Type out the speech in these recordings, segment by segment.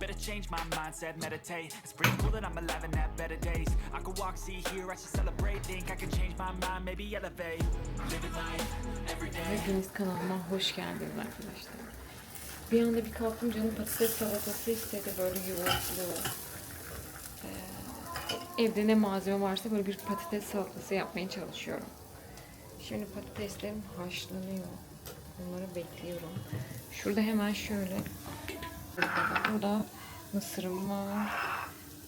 Better change my mindset, meditate. It's pretty cool that I'm alive and have better days. I could walk, see, hear, I should celebrate. Think I can change my mind, maybe elevate. Living life every day. Hepiniz kanalıma hoş geldiniz arkadaşlar. Bir anda bir kalktım canım patates salatası istedi böyle yoğurtlu. Ee, evde ne malzeme varsa böyle bir patates salatası yapmaya çalışıyorum. Şimdi patateslerim haşlanıyor. Onları bekliyorum. Şurada hemen şöyle. Burada mısırım var.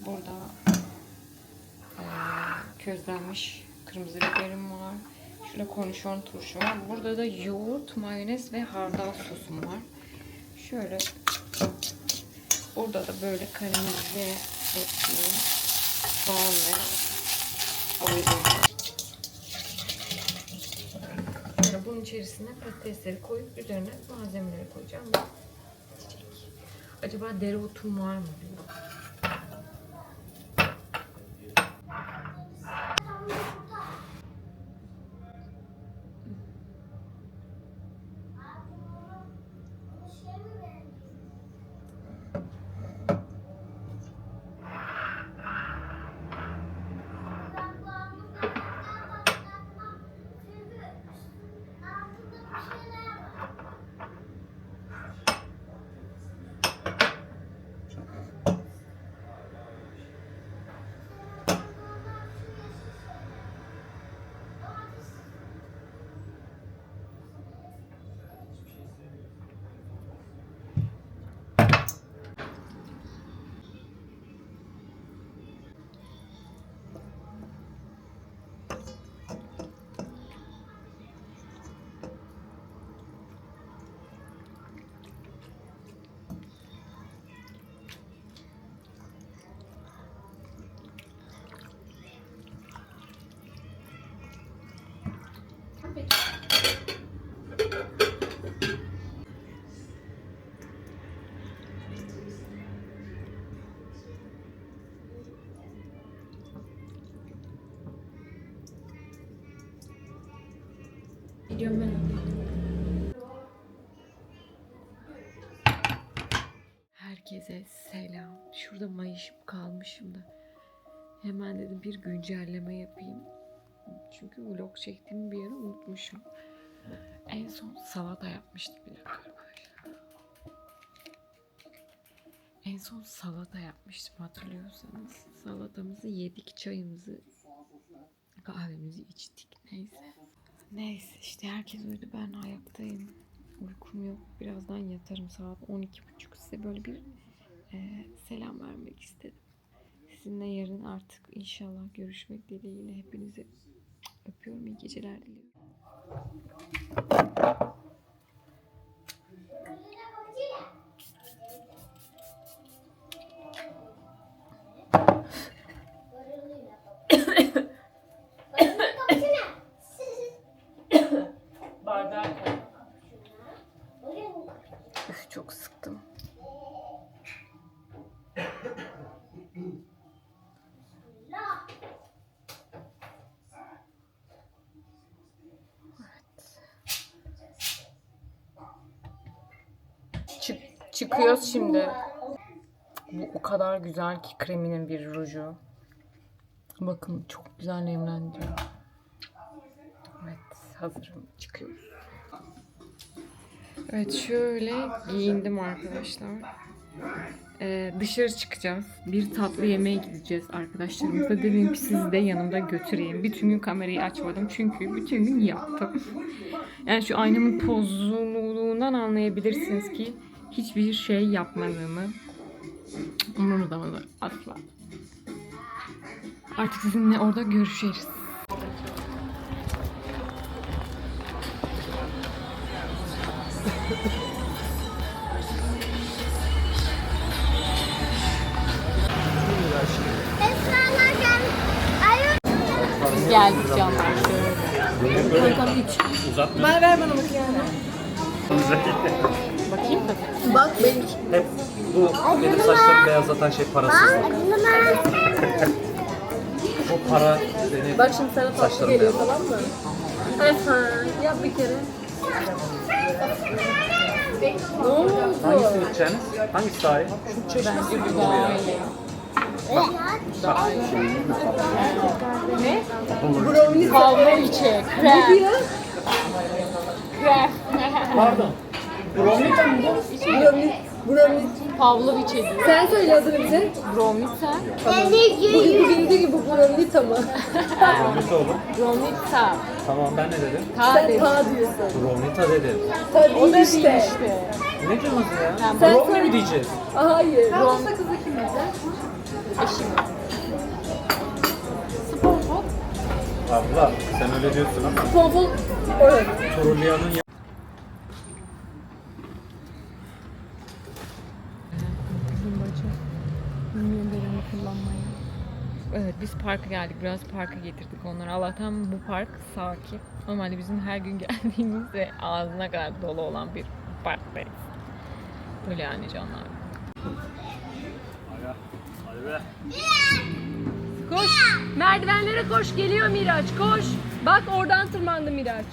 Burada eee, közlenmiş kırmızı biberim var. Şurada kornişon turşu var. Burada da yoğurt, mayonez ve hardal sosum var. Şöyle burada da böyle karamelize ettiğim soğan ve. Sonra bunun içerisine patatesleri koyup üzerine malzemeleri koyacağım pişecek. Acaba dereotum var mı? Şurada mayışıp kalmışım da. Hemen dedim bir güncelleme yapayım. Çünkü vlog çektiğimi bir yere unutmuşum. En son salata yapmıştım bir dakika. En son salata yapmıştım hatırlıyorsanız. Salatamızı yedik, çayımızı, kahvemizi içtik. Neyse. Neyse işte herkes uyudu ben ayaktayım. Uykum yok. Birazdan yatarım saat 12.30. Size böyle bir e, selam vermek istedim. Sizinle yarın artık inşallah görüşmek dileğiyle hepinizi öpüyorum. İyi geceler diliyorum. Çıkıyoruz şimdi. Bu o kadar güzel ki kreminin bir ruju. Bakın çok güzel nemlendiriyor. Evet hazırım. Çıkıyoruz. Evet şöyle giyindim arkadaşlar. Ee, dışarı çıkacağız. Bir tatlı yemeğe gideceğiz arkadaşlarımızla. Dedim ki sizi de yanımda götüreyim. Bütün gün kamerayı açmadım çünkü bütün gün yattım. Yani şu aynamın pozluluğundan anlayabilirsiniz ki hiçbir şey yapmadığımı umurumda asla. Artık sizinle orada görüşürüz. Geldik canlar şöyle. İç. Uzatma. Ver ver bana bakayım. Bakayım da. Bak benim. Hep bu benim saçlarımı beyazlatan şey parasızlık. Bu para beni Bak şimdi sana tatlı Saçlarım geliyor beyaz. tamam mı? Aha, yap bir kere. Ne oldu? Hangisini içeceğiniz? Hangisi iyi? Şu çeşme Bence gibi bu iyi. Bak? Brownie Kahve Ne diyor? Krem. Pardon. Bromlita mı bu? Brownie. Brownie. Pavloviçe diyor. Sen söyle adını bize. Bromlita. Bugün bugün ki bu Bromlita mı? Bromlita oğlum. Bromlita. Tamam ben ne dedim? Ta dedi. Ta diyorsun. Bromlita dedim. Ta değil o da işte. işte. Ne diyorsunuz ya? sen Bromli söyle. mi diyeceğiz? Hayır. Brom. kızı kim Eşim. Sponfol. Abla sen öyle diyorsun ama Sponfol. Evet. Turulyan'ın ya- Evet biz parka geldik. Biraz parka getirdik onları. Allah'tan bu park sakin. Normalde bizim her gün geldiğimiz ve ağzına kadar dolu olan bir parktayız. Böyle yani canlar. Koş. Merdivenlere koş. Geliyor Miraç. Koş. Bak oradan tırmandı Miraç.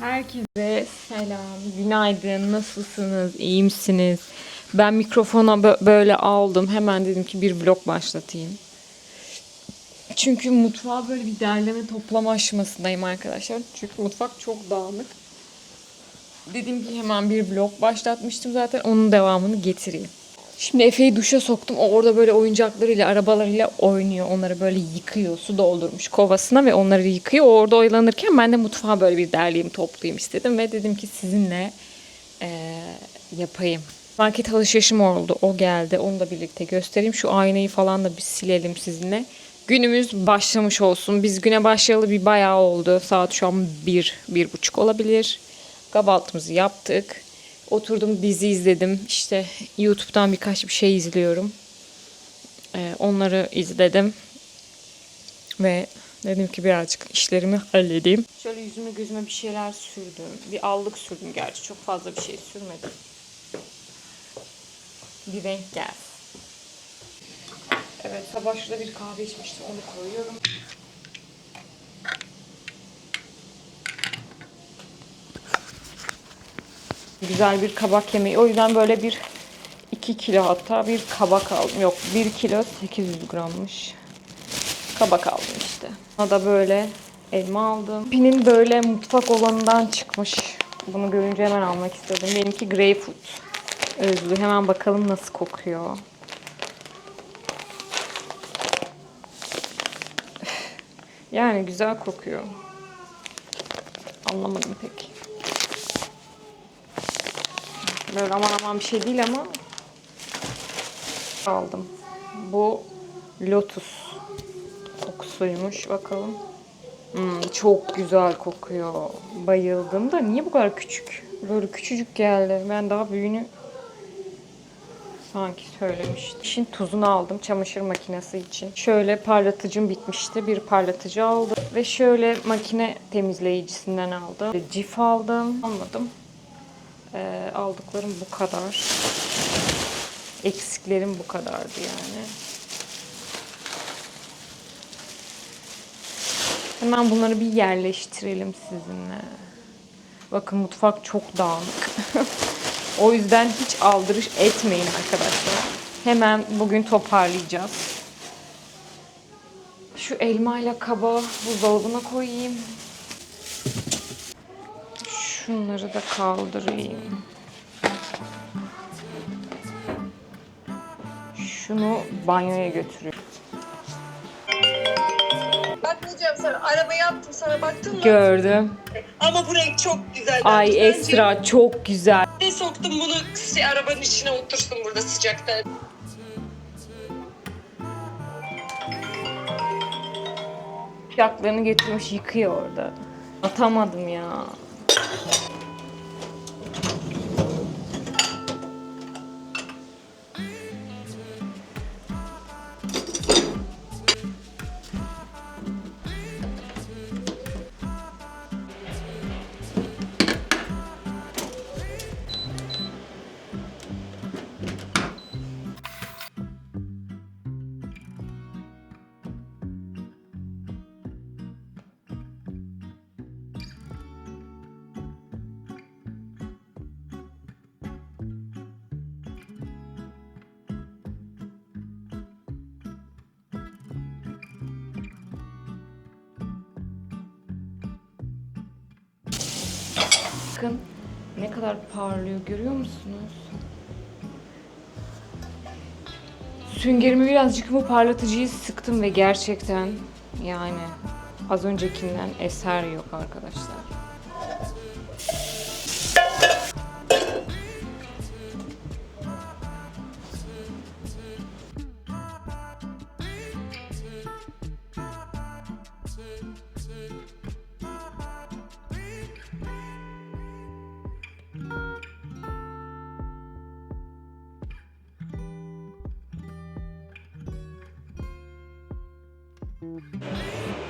Herkese selam, günaydın, nasılsınız, iyi misiniz? Ben mikrofona bö- böyle aldım, hemen dedim ki bir vlog başlatayım. Çünkü mutfağı böyle bir derleme toplama aşamasındayım arkadaşlar. Çünkü mutfak çok dağınık. Dedim ki hemen bir vlog başlatmıştım zaten, onun devamını getireyim. Şimdi Efe'yi duşa soktum. O orada böyle oyuncaklarıyla, arabalarıyla oynuyor. Onları böyle yıkıyor. Su doldurmuş kovasına ve onları yıkıyor. O orada oyalanırken ben de mutfağı böyle bir derleyeyim, toplayayım istedim. Ve dedim ki sizinle eee, yapayım. Market alışverişim oldu. O geldi. Onu da birlikte göstereyim. Şu aynayı falan da bir silelim sizinle. Günümüz başlamış olsun. Biz güne başlayalı bir bayağı oldu. Saat şu an bir, bir buçuk olabilir. Kahvaltımızı yaptık. Oturdum dizi izledim. İşte YouTube'dan birkaç bir şey izliyorum. Ee, onları izledim. Ve dedim ki birazcık işlerimi halledeyim. Şöyle yüzüme gözüme bir şeyler sürdüm. Bir allık sürdüm gerçi. Çok fazla bir şey sürmedim. Bir renk gel. Evet sabah şurada bir kahve içmiştim. Onu koyuyorum. Güzel bir kabak yemeği. O yüzden böyle bir 2 kilo hatta bir kabak aldım. Yok 1 kilo 800 grammış. Kabak aldım işte. Ona da böyle elma aldım. Pinin böyle mutfak olanından çıkmış. Bunu görünce hemen almak istedim. Benimki greyfurt özlü. Hemen bakalım nasıl kokuyor. Yani güzel kokuyor. Anlamadım pek. Böyle aman aman bir şey değil ama aldım. Bu lotus kokusuymuş. Bakalım. Hmm, çok güzel kokuyor. Bayıldım da niye bu kadar küçük? Böyle küçücük geldi. Ben daha büyüğünü sanki söylemiştim. İşin tuzunu aldım çamaşır makinesi için. Şöyle parlatıcım bitmişti. Bir parlatıcı aldım. Ve şöyle makine temizleyicisinden aldım. Cif aldım. Almadım. Ee, aldıklarım bu kadar. Eksiklerim bu kadardı yani. Hemen bunları bir yerleştirelim sizinle. Bakın mutfak çok dağınık. o yüzden hiç aldırış etmeyin arkadaşlar. Hemen bugün toparlayacağız. Şu elmayla kaba buzdolabına koyayım. Şunları da kaldırayım. Şunu banyoya götürüyorum. Bakmayacağım sana. Arabayı yaptım sana baktın mı? Gördüm. Ama bu renk çok güzel. Ay Bence Esra çok güzel. Soktum bunu şey, arabanın içine otursun burada sıcakta. Yapraklarını getirmiş yıkıyor orada. Atamadım ya. Bakın ne kadar parlıyor görüyor musunuz? Süngerimi birazcık bu parlatıcıyı sıktım ve gerçekten yani az öncekinden eser yok arkadaşlar.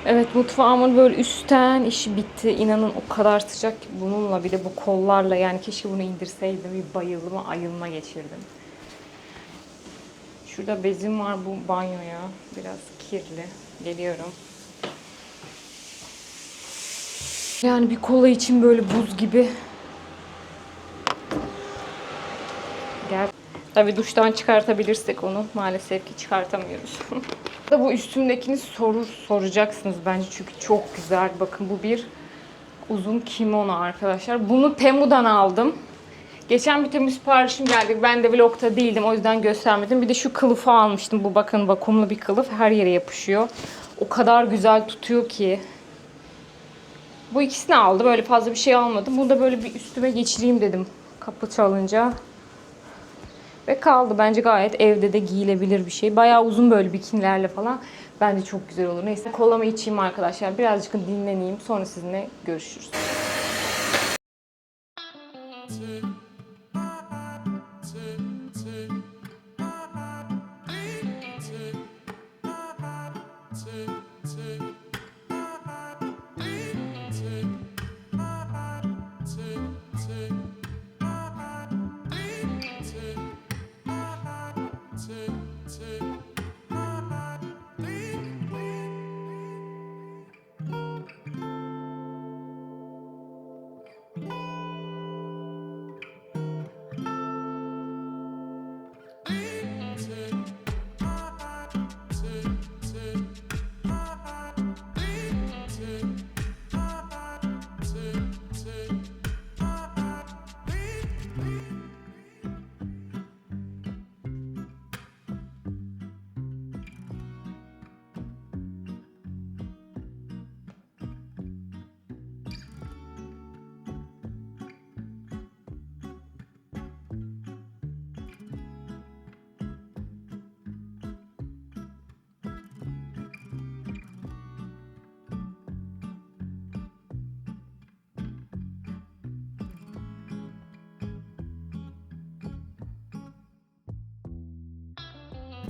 Evet mutfağımın böyle üstten işi bitti. İnanın o kadar sıcak ki bununla bir de bu kollarla yani keşke bunu indirseydim. Bir bayılma ayılma geçirdim. Şurada bezim var bu banyoya. Biraz kirli. Geliyorum. Yani bir kola için böyle buz gibi. Gel. Tabii duştan çıkartabilirsek onu maalesef ki çıkartamıyoruz. da bu üstümdekini sorur soracaksınız bence çünkü çok güzel. Bakın bu bir uzun kimono arkadaşlar. Bunu Temu'dan aldım. Geçen bir Temu siparişim geldi. Ben de vlogta değildim o yüzden göstermedim. Bir de şu kılıfı almıştım. Bu bakın vakumlu bir kılıf. Her yere yapışıyor. O kadar güzel tutuyor ki. Bu ikisini aldım. Böyle fazla bir şey almadım. Bunu da böyle bir üstüme geçireyim dedim. Kapı çalınca. Ve kaldı. Bence gayet evde de giyilebilir bir şey. Bayağı uzun böyle bikinilerle falan. Bence çok güzel olur. Neyse kolamı içeyim arkadaşlar. Birazcık dinleneyim. Sonra sizinle görüşürüz.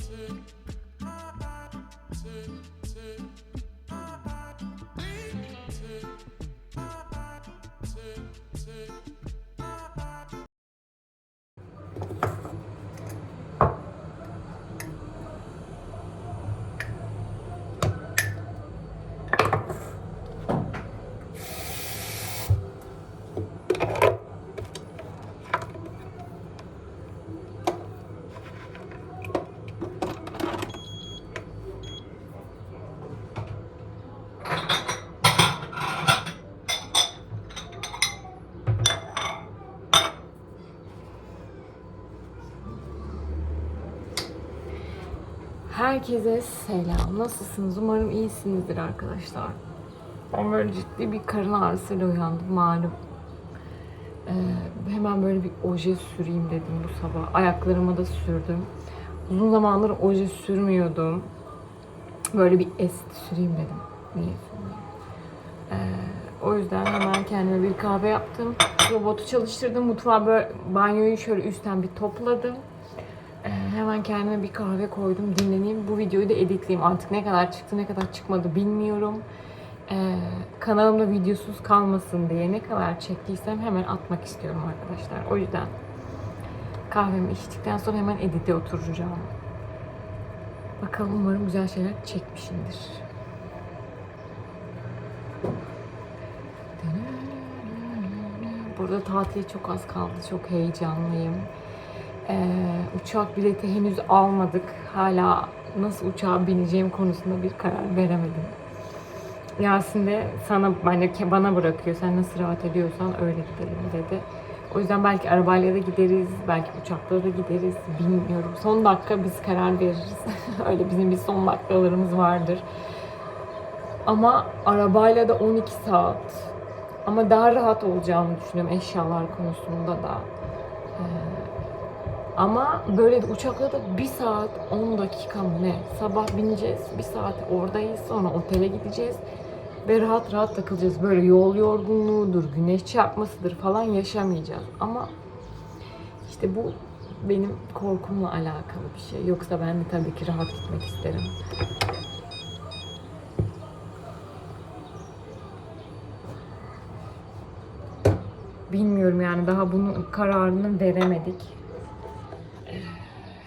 listen. Herkese selam. Nasılsınız? Umarım iyisinizdir arkadaşlar. Ben böyle ciddi bir karın ağrısıyla uyandım malum. Ee, hemen böyle bir oje süreyim dedim bu sabah. Ayaklarıma da sürdüm. Uzun zamandır oje sürmüyordum. Böyle bir est süreyim dedim. Niye? Ee, o yüzden hemen kendime bir kahve yaptım. Robotu çalıştırdım. Mutfağı böyle banyoyu şöyle üstten bir topladım. Ee, hemen kendime bir kahve koydum, dinleneyim. Bu videoyu da editleyeyim. Artık ne kadar çıktı, ne kadar çıkmadı bilmiyorum. Ee, kanalımda videosuz kalmasın diye ne kadar çektiysem hemen atmak istiyorum arkadaşlar. O yüzden kahvemi içtikten sonra hemen edite oturacağım. Bakalım umarım güzel şeyler çekmişimdir. Burada tatile çok az kaldı. Çok heyecanlıyım. Ee, uçak bileti henüz almadık. Hala nasıl uçağa bineceğim konusunda bir karar veremedim. Yasin de sana hani bana bırakıyor. Sen nasıl rahat ediyorsan öyle gidelim dedi. O yüzden belki arabayla da gideriz, belki uçakla da gideriz. Bilmiyorum. Son dakika biz karar veririz. öyle bizim bir son dakikalarımız vardır. Ama arabayla da 12 saat. Ama daha rahat olacağını düşünüyorum eşyalar konusunda da. Ee, ama böyle de uçakla da 1 saat 10 dakika mı ne? Sabah bineceğiz, 1 saat oradayız, sonra otele gideceğiz. Ve rahat rahat takılacağız. Böyle yol yorgunluğudur, güneş çarpmasıdır falan yaşamayacağız. Ama işte bu benim korkumla alakalı bir şey. Yoksa ben de tabii ki rahat gitmek isterim. Bilmiyorum yani daha bunun kararını veremedik.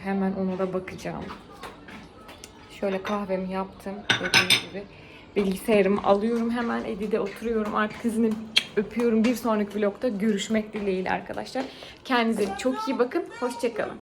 Hemen ona da bakacağım. Şöyle kahvemi yaptım dediğim gibi. Bilgisayarımı alıyorum hemen Edi'de oturuyorum. Artık izini öpüyorum. Bir sonraki vlogda görüşmek dileğiyle arkadaşlar. Kendinize çok iyi bakın. Hoşçakalın.